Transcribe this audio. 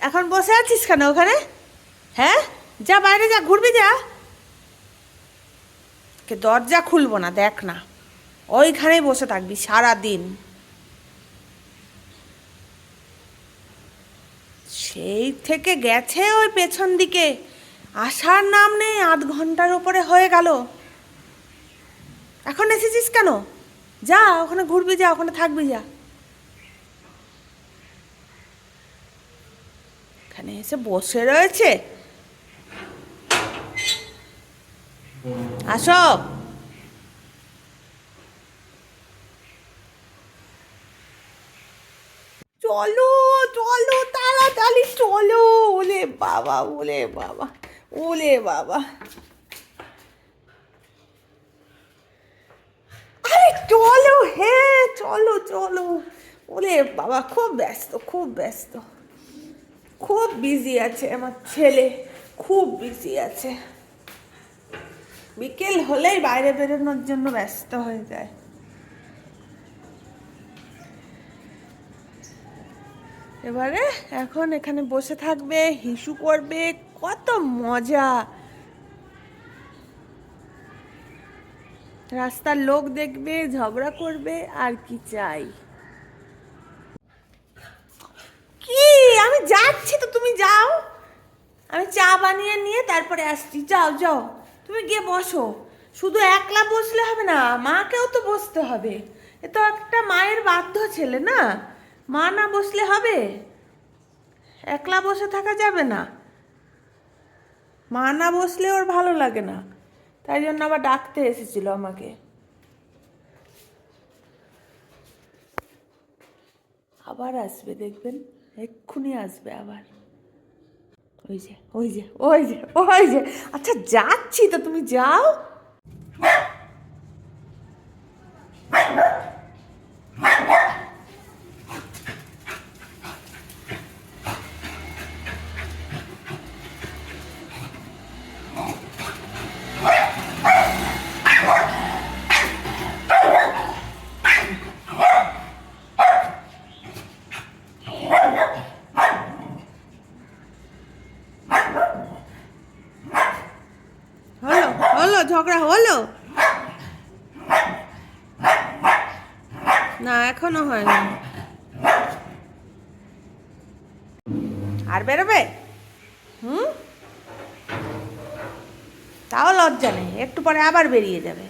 এখন বসে আছিস কেন ওখানে? হ্যাঁ? যা বাইরে যা, ঘুরবি যা। দরজা খুলবো না, দেখ না। ওইখানেই বসে থাকবি সারা দিন সেই থেকে গেছে ওই পেছন দিকে। আসার নাম নেই, আধ ঘণ্টার উপরে হয়ে গেল। এখন এসেছিস কেন? যা, ওখানে ঘুরবি যা, ওখানে থাকবি যা। এখানে এসে বসে রয়েছে। আসো। চলো চলো, তাড়াতাড়ি চলো। ওলে বাবা ওলে বাবা ওলে বাবা। চলো হ্যাঁ চলো চলো। ওলে বাবা, খুব ব্যস্ত খুব ব্যস্ত। খুব বিজি আছে আমার ছেলে, খুব বিজি আছে। বিকেল হলেই বাইরে বেরোনোর জন্য ব্যস্ত হয়ে যায়। এবারে এখন এখানে বসে থাকবে, হিসু করবে, কত মজা। রাস্তার লোক দেখবে, ঝগড়া করবে, আর কি চাই কি আমি যাচ্ছি তো, তুমি যাও। আমি চা বানিয়ে নিয়ে তারপরে আসছি। যাও যাও। তুমি গিয়ে বসো। শুধু একলা বসলে হবে না, মাকেও তো বসতে হবে। এ তো একটা মায়ের বাধ্য ছেলে না। মা না বসলে হবে? একলা বসে থাকা যাবে না। মা না বসলে ওর ভালো লাগে না। তাই জন্য আবার ডাকতে এসেছিল আমাকে। আবার আসবে, দেখবেন। এক্ষুনি আসবে আবার। ওই যে ওই যে ওই যে ওই যে। আচ্ছা যাচ্ছি তো, তুমি যাও হলো হলো ঝগড়া হলো? না, এখনও হয়নি। আর বেরোবে? হুম? তাও লজ্জা নেই, একটু পরে আবার বেরিয়ে যাবে।